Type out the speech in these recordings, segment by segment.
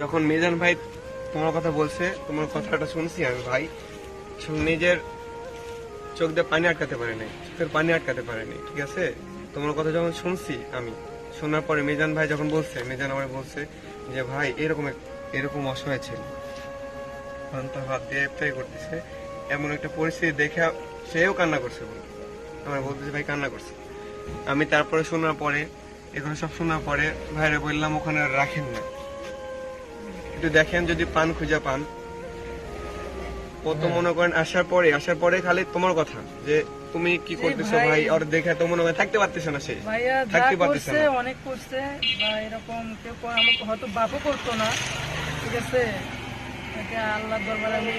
যখন মিজান ভাই তোমার কথা বলছে, তোমার কথাটা শুনছি আমি ভাই। নিজের চোখ দিয়ে পানি আটকাতে পারে নাই চোখের পানি আটকাতে পারেনি, ঠিক আছে? তোমার কথা যখন শুনছি আমি, শোনার পরে মেজান ভাই যখন বলছে, মেজান আমার বলছে যে, ভাই, এরকম এরকম অসহায় ছিল। দিয়ে করতেছে। এমন একটা পরিস্থিতি দেখে সেও কান্না করছে। আমার বলতেছে, ভাই, কান্না করছে। আমি তারপরে শোনার পরে, এগুলো সব শোনার পরে ভাইরে বললাম, ওখানে রাখেন না। একটু দেখেন যদি পান খুঁজে পান। ও তো মনে করেন আসার পরে আসার পরে খালি তোমার কথা যে তুমি কি করতেছো ভাই- আর দেখে তো মনে হয় থাকতে পারতেছে না সে। থাকতে পারতেছে না। অনেক করছে বা এরকম কেউ আমাকে হয়তো বাপও করতো না ঠিক আছে? আল্লাহ দরবারে আমি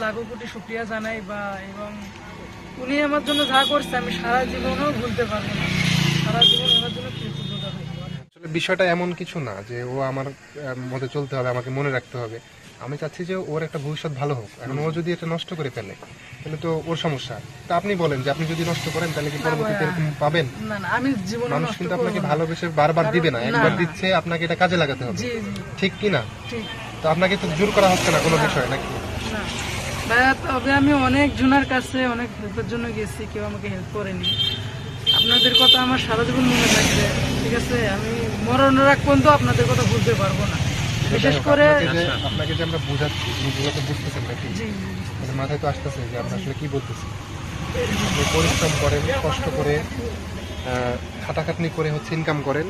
লাখো কোটি শুক্রিয়া জানাই বা এবং উনি আমার জন্য যা করছে আমি সারা জীবনেও ভুলতে পারব না। সারা জীবন ওনার জন্য আসলে বিষয়টা এমন কিছু না যে ও আমার মতে চলতে হবে আমাকে মনে রাখতে হবে। আমি চাচ্ছি যে ওর একটা ভবিষ্যৎ ভালো হোক। এখন ও যদি এটা নষ্ট করে ফেলে তাহলে তো ওর সমস্যা। তা আপনি বলেন যে আপনি যদি নষ্ট করেন তাহলে কি পরবর্তীতে এরকম পাবেন? না না আমি জীবনে মানুষ কিন্তু আপনাকে ভালোবেসে বারবার দিবে না একবার দিচ্ছে আপনাকে এটা কাজে লাগাতে হবে। জি জি। ঠিক কি না? ঠিক। তো আপনাকে তো জোর করা হচ্ছে না কোনো বিষয় নাকি? তবে আমি অনেক জনের কাছে অনেক হেল্পের জন্য গেছি কেউ আমাকে হেল্প করেনি। আপনাদের কথা আমার সারা জীবন মনে থাকবে। ঠিক আছে? আমি মরণের রাখ পর্যন্ত আপনাদের কথা ভুলতে পারব না। বিশেষ করে আপনাকে যে আমরা বোঝাচ্ছি তো বুঝতেছেন নাকি? মানে মাথায় তো আসতেছে যে আমরা আসলে কি বলতেছি? আপনি পরিশ্রম করেন কষ্ট করে আহ, খাটাখাটনি করে হচ্ছে ইনকাম করেন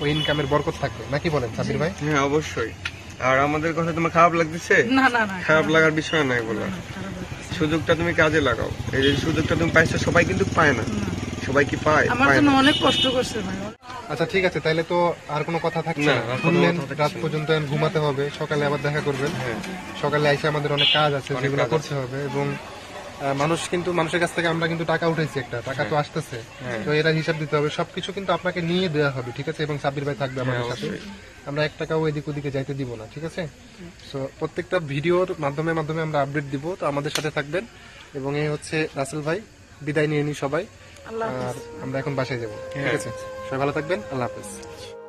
ওই ইনকামের বরকত থাকবে। নাকি বলেন সাবির ভাই? হ্যাঁ অবশ্যই। আর আমাদের কথা তোমার খারাপ লাগতেছে? না না না খারাপ লাগার বিষয় নাই বলে। সুযোগটা তুমি কাজে লাগাও। এই যে সুযোগটা তুমি পাইছো সবাই কিন্তু পায় না। সবাই কি পায় আমার জন্য অনেক কষ্ট করছে ভাই। আচ্ছা ঠিক আছে তাহলে তো আর কোনো কথা থাকছে না, শুনলেন রাত পর্যন্ত ঘুমাতে হবে সকালে আবার দেখা করবেন। হ্যাঁ। সকালে এসে আমাদের অনেক কাজ আছে যেগুলো করতে হবে এবং মানুষ কিন্তু মানুষের কাছ থেকে আমরা কিন্তু টাকা উঠাইছি একটা টাকা তো আসতেছে। হ্যাঁ। তো এরা হিসাব দিতে হবে সবকিছু কিন্তু আপনাকে নিয়ে দেওয়া হবে ঠিক আছে? এবং সাব্বির ভাই থাকবে আমাদের হ্যাঁ, সাথে। আমরা এক টাকাও এদিক ওদিকে যাইতে দিব না ঠিক আছে? সো প্রত্যেকটা ভিডিওর মাধ্যমে মাধ্যমে আমরা আপডেট দিব তো আমাদের সাথে থাকবেন। এবং এই হচ্ছে রাসেল ভাই বিদায় নিয়ে নি সবাই। আর আমরা এখন বাসায় যাব। ঠিক হ্যাঁ। আছে? সবাই ভালো থাকবেন। আল্লাহ হাফেজ।